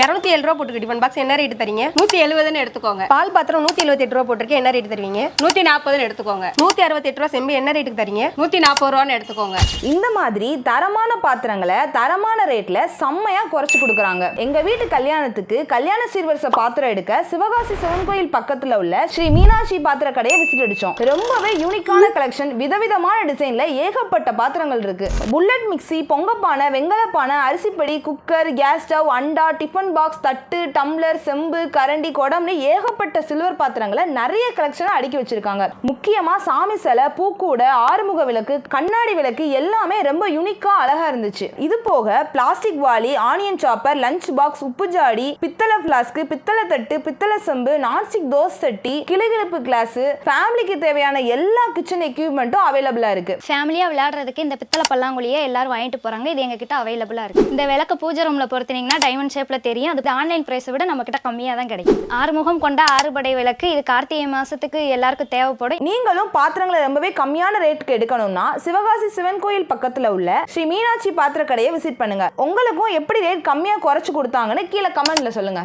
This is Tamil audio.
இரநூத்தி ஏழு ரூபா போட்டுருக்கு டிஃபன் பாக்ஸ். என்ன ரேட் தரீங்க? நூற்றி எழுபதுன்னு எடுத்துக்கோங்க. பால் பாத்திரம் நூத்தி எழுபத்தி எட்டு ரூபா போட்டிருக்கு என்ன ரேட் தருவீங்க? நூற்றி நாற்பதுன்னு எடுத்துக்கோங்க. நூத்தி அறுபத்தி எட்டு ரூபா செம்பு என்ன ரேட்டுக்கு தரீங்க? நூற்றி நாற்பது ரூபான்னு எடுத்துக்கோங்க. இந்த மாதிரி தரமான பாத்திரங்களை தரமான ரேட்ல செம்மையா குறைச்சு கொடுக்குறாங்க. எங்க வீட்டு கல்யாணத்துக்கு கல்யாண சீர்வரிசை பாத்திரம் எடுக்க சிவகாசி சிவன் கோயில் பக்கத்துல உள்ள ஸ்ரீ மீனாட்சி பாத்திர கடையை விசிட் அடிச்சோம். ரொம்பவே யூனிக்கான கலெக்ஷன் விதவிதமான டிசைன்ல ஏகப்பட்ட பாத்திரங்கள் இருக்கு. புல்லட் மிக்ஸி பொங்கப்பானை வெங்கலப்பானை அரிசிப்படி குக்கர் கேஸ் ஸ்டவ் அண்டா டிஃபன் பாக்ஸ் தட்டு டம்ளர் செம்பு கரண்டி குடம்னு ஏகப்பட்ட சில்வர் பாத்திரங்களை நிறைய கலெக்ஷனாக அடுக்கி வச்சிருக்காங்க. முக்கியமாக சாமி சிலை பூக்கூட ஆறுமுக விளக்கு கண்ணாடி விளக்கு எல்லாமே ரொம்ப யூனிக்காக அழகாக இருந்துச்சு. இது போக பிளாஸ்டிக் வாலி ஆனியன் சாப்பர் லஞ்ச் பாக்ஸ் உப்பு ஜாடி பித்தளை பிளாஸ்க் பித்தளை தட்டு பித்தளை செம்பு நான்ஸ்டிக் தோசை சட்டி கிளுகிழப்பு கிளாஸ் ஃபேமிலிக்கு தேவையான எல்லா கிச்சன் எக்யூப்மெண்ட்டும் அவைலபிளா இருக்கு. ஃபேமிலியாக விளையாடுறதுக்கு இந்த பித்தளை பல்லாங்குழியை எல்லாரும் வாங்கிட்டு போகிறாங்க இது எங்ககிட்ட அவைலபிளாக இருக்குது இந்த விளக்கு பூஜை ரூமில் பொறுத்தினீங்கன்னா டைமண்ட் ஷேப்பில் தெரியும். அது ஆன்லைன் ப்ரைஸை விட நம்மக்கிட்ட கம்மியாக தான் கிடைக்கும் ஆறுமுகம் கொண்ட ஆறுபடை விளக்கு இது கார்த்திகை மாதத்துக்கு எல்லாருக்கும் தேவைப்படும். நீங்களும் பாத்திரங்களை ரொம்பவே கம்மியான ரேட்டுக்கு எடுக்கணும்னா சிவகாசி சிவன் கோயில் பக்கத்துல உள்ள ஸ்ரீ மீனாட்சி பாத்திர கடையை விசிட் பண்ணுங்க. உங்களுக்கும் எப்படி ரேட் கம்மியாக குறைச்சு கொடுத்தாங்கன்னு கீழே கமெண்ட்ல சொல்லுங்க.